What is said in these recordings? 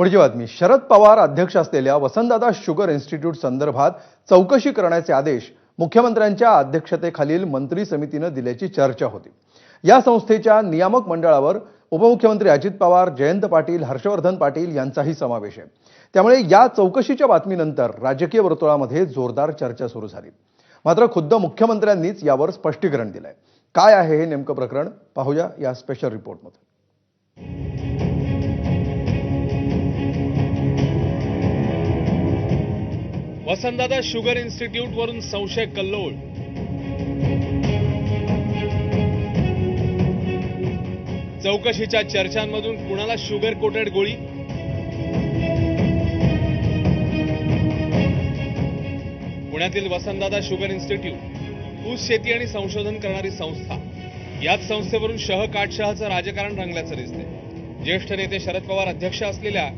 पुढची बातमी. शरद पवार अध्यक्ष असलेल्या वसंतदादा शुगर इन्स्टिट्यूट संदर्भात चौकशी करण्याचे आदेश मुख्यमंत्र्यांच्या अध्यक्षतेखालील मंत्री समितीनं दिल्याची चर्चा होती. या संस्थेच्या नियामक मंडळावर उपमुख्यमंत्री अजित पवार जयंत पाटील हर्षवर्धन पाटील यांचाही समावेश आहे. त्यामुळे या चौकशीच्या बातमीनंतर राजकीय वर्तुळामध्ये जोरदार चर्चा सुरू झाली. मात्र खुद्द मुख्यमंत्र्यांनीच यावर स्पष्टीकरण दिलंय. काय आहे हे नेमकं प्रकरण? पाहूया या स्पेशल रिपोर्टमध्ये वसंतदादा शुगर इन्स्टिट्यूट वरून संशय कल्लोळ. चौकशीच्या चर्चांमधून कुणाला शुगर कोटेड गोळी? पुण्यातील वसंतदादा शुगर इन्स्टिट्यूट ऊस शेती आणि संशोधन करणारी संस्था. याच संस्थेवरून शह काटशहाचं राजकारण रंगल्याचं दिसतंय. ज्येष्ठ नेते शरद पवार अध्यक्ष असलेल्या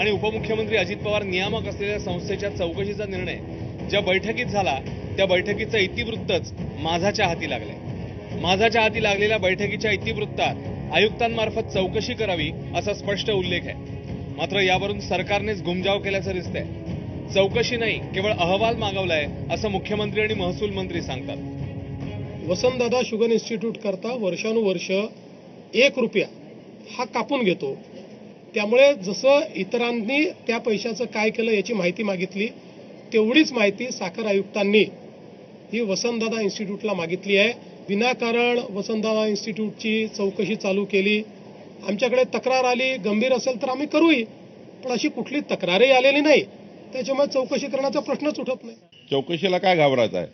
आणि उपमुख्यमंत्री अजित पवार नियामक असलेल्या संस्थेच्या चौकशीचा निर्णय ज्या बैठकीत झाला त्या बैठकीचं इतिवृत्तच माझाच्या हाती लागलंय. माझाच्या हाती लागलेल्या बैठकीच्या इतिवृत्तात आयुक्तांमार्फत चौकशी करावी असा स्पष्ट उल्लेख आहे. मात्र यावरून सरकारनेच गुमजाव केल्याचं दिसतंय. चौकशी नाही केवळ अहवाल मागवलाय असं मुख्यमंत्री आणि महसूल मंत्री सांगतात. वसंतदादा शुगर इन्स्टिट्यूट करता वर्षानुवर्ष एक रुपया हा कापून घेतो. त्यामुळे जसं इतरांनी त्या पैशाचं काय केलं याची माहिती मागितली तेवढीच माहिती साखर आयुक्तांनी ही वसंतदादा इन्स्टिट्यूटला मागितली आहे. विनाकारण वसंतदादा इन्स्टिट्यूटची चौकशी चालू केली. आमच्याकडे तक्रार आली गंभीर असेल तर आम्ही करूही पण अशी कुठली तक्रारही आलेली नाही. त्याच्यामुळे चौकशी करण्याचा प्रश्नच उठत नाही. चौकशीला काय घाबरायचं आहे?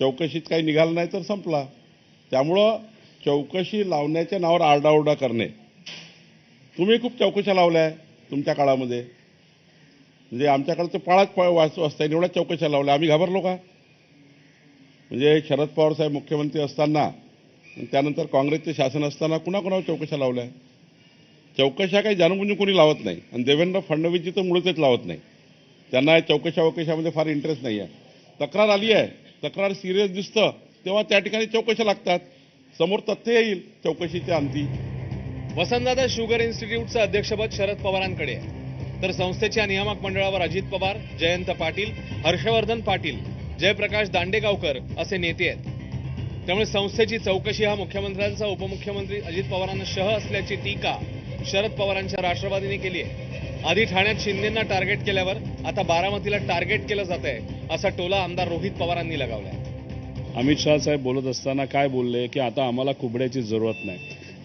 चौकशीत काही निघालं नाही तर संपला. त्यामुळं चौकशी लावण्याच्या नावावर आरडाओरडा करणे. तुम्ही खूप चौकशा लावल्या आहे तुमच्या काळामध्ये. म्हणजे आमच्याकडचं पाळाच पळ वाच असताना एवढ्या चौकशा लावल्या. आम्ही घाबरलो का? म्हणजे शरद पवार साहेब मुख्यमंत्री असताना त्यानंतर काँग्रेसचे शासन असताना कुणाकुणावर चौकशा लावल्या? चौकशा काही जाणूनबुजून कोणी लावत नाही. आणि देवेंद्र फडणवीसजी तर मुळतच लावत नाही. त्यांना चौकशा वकशामध्ये फार इंटरेस्ट नाही आहे तक्रार आली आहे. तक्रार सिरियस दिसतं. तेव्हा त्या ठिकाणी चौकशा लागतात. समोर तथ्य येईल. चौकशीच्या अंती वसंतदादा शुगर इन्स्टिट्यूटचं अध्यक्षपद शरद पवारांकडे आहे. तर संस्थेच्या नियामक मंडळावर अजित पवार जयंत पाटील हर्षवर्धन पाटील जयप्रकाश दांडेगावकर असे नेते आहेत. त्यामुळे संस्थेची चौकशी हा मुख्यमंत्र्यांचा उपमुख्यमंत्री अजित पवारांना शह असल्याची टीका शरद पवारांच्या राष्ट्रवादीने केली आहे. आधी ठाण्यात शिंदेंना टार्गेट केल्यावर आता बारामतीला टार्गेट केलं जात आहे असा टोला आमदार रोहित पवारांनी लगावलाय. अमित शहा साहेब बोलत असताना काय बोलले की आता आम्हाला कुबड्याची जरूरत नाही.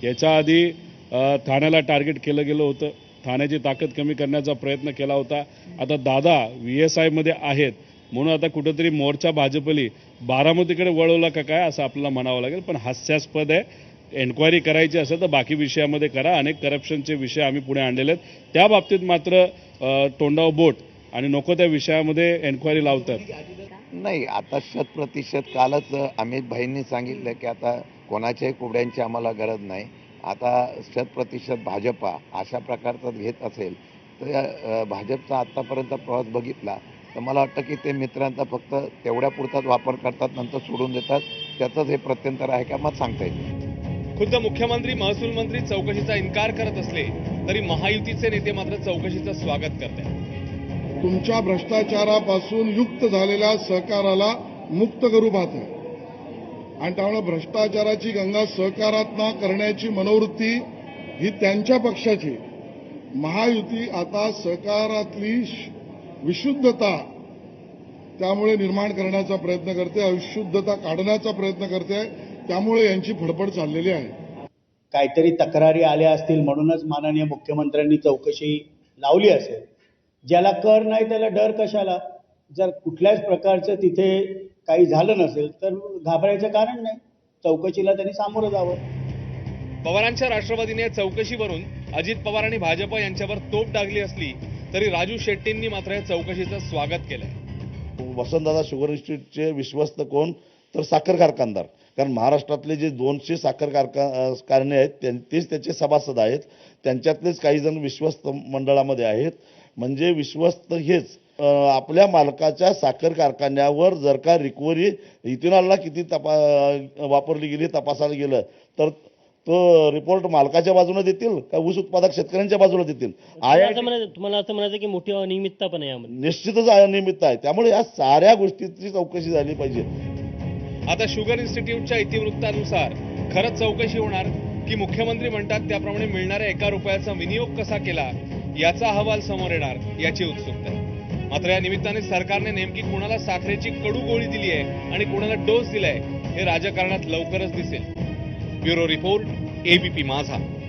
याच्या आधी ठाण्याला टार्गेट केलं गेलं होतं. ठाण्याची ताकद कमी करण्याचा प्रयत्न केला होता. आता दादा व्ही एस आयमध्ये आहेत. म्हणून आता कुठंतरी मोर्चा भाजपली. बारामतीकडे वळवला का काय असं आपल्याला म्हणावं लागेल. पण हास्यास्पद आहे. एन्क्वायरी करायची असेल तर बाकी विषयामध्ये करा. अनेक करप्शनचे विषय आम्ही पुढे आणलेले आहेत. त्या बाबतीत मात्र तोंडाव बोट आणि नको त्या विषयामध्ये एन्क्वायरी लावतात. नाही आता शत प्रतिशत कालच अमित भाईंनी सांगितलं की आता कोणाच्याही कुबड्यांची आम्हाला गरज नाही. आता शत प्रतिशत भाजपा अशा प्रकारचं घेत असेल तर भाजपचा आत्तापर्यंत प्रवास बघितला तर मला वाटतं की ते मित्रांचा फक्त तेवढ्या पुरताच वापर करतात नंतर सोडून देतात. त्याचंच हे प्रत्यंतर आहे का मग सांगता येईल. खुद्द मुख्यमंत्री महसूल मंत्री चौकशीचा इन्कार करत असले तरी महायुतीचे नेते मात्र चौकशीचं स्वागत करत आहेत तुमच्या भ्रष्टाचारापासून युक्त झालेल्या सहकाराला मुक्त करू पाहते आणि त्यामुळे भ्रष्टाचाराची गंगा सहकारात करण्याची मनोवृत्ती ही त्यांच्या पक्षाची. महायुती आता सहकारातली विशुद्धता त्यामुळे निर्माण करण्याचा प्रयत्न करते अविशुद्धता काढण्याचा प्रयत्न करते त्यामुळे यांची फडफड चाललेली आहे. काहीतरी तक्रारी आल्या असतील म्हणूनच माननीय मुख्यमंत्र्यांनी चौकशी लावली असेल. ज्याला कर नाही त्याला डर कशाला? जर कुठल्याच प्रकारचं तिथे काही झालं नसेल तर घाबरायचं कारण नाही. चौकशीला त्यांनी सामोरं जावं. पवारांच्या राष्ट्रवादीने चौकशीवरून अजित पवार आणि भाजप यांच्यावर तोप डागली असली तरी राजू शेट्टींनी मात्र या चौकशीचं स्वागत केलंय. वसंतदादा शुगर इन्स्टिट्यूटचे विश्वस्त कोण? तर साखर कारखानदार. कारण महाराष्ट्रातले जे दोनशे साखर कारखा कारखाने आहेत त्यां- तेच त्याचे सभासद आहेत. त्यांच्यातलेच काही जण विश्वस्त मंडळामध्ये आहेत. म्हणजे विश्वस्त हेच. आपल्या मालकाच्या साखर कारखान्यावर जर का रिकव्हरी इथेनॉलला किती तपा वापरली गेली तपासायला गेलं तर तो रिपोर्ट मालकाच्या बाजूने देतील का ऊस उत्पादक शेतकऱ्यांच्या बाजूला देतील? तुम्हाला असं म्हणायचं की मोठी अनियमितता पण आहे यामध्ये. निश्चितच अनियमित आहे. त्यामुळे या साऱ्या गोष्टीची चौकशी झाली पाहिजे. आता शुगर इन्स्टिट्यूटच्या इतिवृत्तानुसार खरंच चौकशी होणार? की मुख्यमंत्री म्हणतात त्याप्रमाणे मिळणाऱ्या एका रुपयाचा विनियोग कसा केला? याचा अहवाल समोर येणार याची उत्सुकता आहे. मात्र या निमित्ताने सरकारने नेमकी कुणाला साखरेची कडू गोळी दिली आहे आणि कुणाला डोस दिलाय हे राजकारणात लवकरच दिसेल. ब्युरो रिपोर्ट एबीपी माझा.